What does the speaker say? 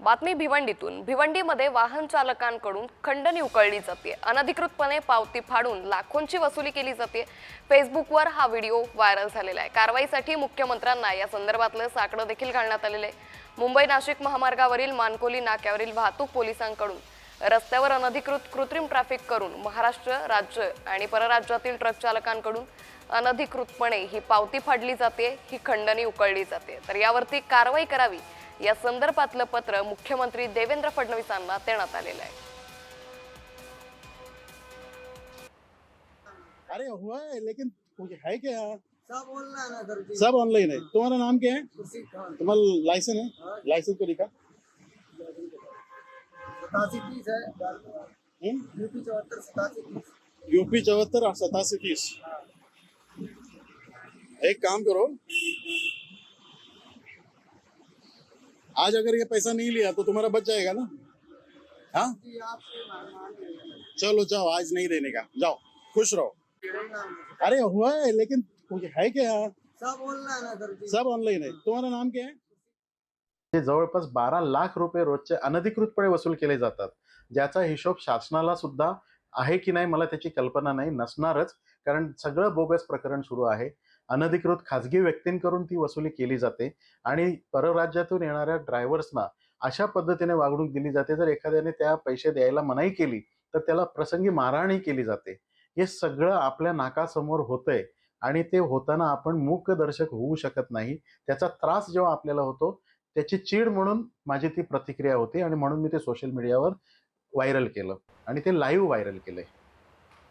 बातमी भिवंडीतून. भिवंडीमध्ये वाहन चालकांकडून खंडणी उकळली जाते. अनधिकृतपणे पावती फाडून लाखोंची वसुली केली जाते. फेसबुकवर हा व्हिडिओ व्हायरल झालेला आहे. कारवाईसाठी मुख्यमंत्र्यांना या संदर्भातलं साकडं देखील घालण्यात आलेलं आहे. मुंबई नाशिक महामार्गावरील मानकोली नाक्यावरील वाहतूक पोलिसांकडून रस्त्यावर अनधिकृत कृत्रिम ट्रॅफिक करून महाराष्ट्र राज्य आणि परराज्यातील ट्रक चालकांकडून अनधिकृतपणे ही पावती फाडली जाते ही खंडणी उकळली जाते. तर यावरती कारवाई करावी या संदर्भातलं पत्र मुख्यमंत्री देवेंद्र फडणवीसांना देण्यात आलेलं आहे. अरे हुआ है लेकिन है क्या? सब ऑनलाइन है सर जी। सब ऑनलाइन है। तुम्हारा नाम क्या है? तुम्हारा लाइसेंस है? लाइसेंस को दिखा। सतासी तीस है। हम्म? यूपी चौहत्तर सतासी तीस। यूपी चौहत्तर सतासी तीस। एक काम करो आज अगर ये पैसा नहीं लिया तो तुम्हारा बच जाएगा ना? हाँ। चलो जाओ आज नहीं देने का। जाओ खुश रहो। अरे हुआ है लेकिन है क्या? सब ऑनलाइन है सब ऑनलाइन है। तुम्हारा नाम क्या है? जवळपास बारा लाख रुपये रोजचे अनधिकृतपणे वसूल केले जातात ज्याचा हिशोब शासनाला सुद्धा आहे की नाही मला त्याची कल्पना नाही नसणारच. कारण सगळं बोगस प्रकरण सुरू आहे. अनधिकृत खाजगी व्यक्तींकडून ती वसुली केली जाते आणि परराज्यातून येणाऱ्या ड्रायव्हर्सना अशा पद्धतीने वागणूक दिली जाते. जर एखाद्याने त्या पैसे द्यायला मनाई केली तर त्याला प्रसंगी मारहाणही केली जाते. हे सगळं आपल्या नाकासमोर होतंय आणि ते होताना आपण मूकदर्शक होऊ शकत नाही. त्याचा त्रास जेव्हा आपल्याला होतो त्याची चीड म्हणून माझी ती प्रतिक्रिया होती आणि म्हणून मी ते सोशल मीडियावर व्हायरल केलं आणि ते लाईव्ह व्हायरल केलंय.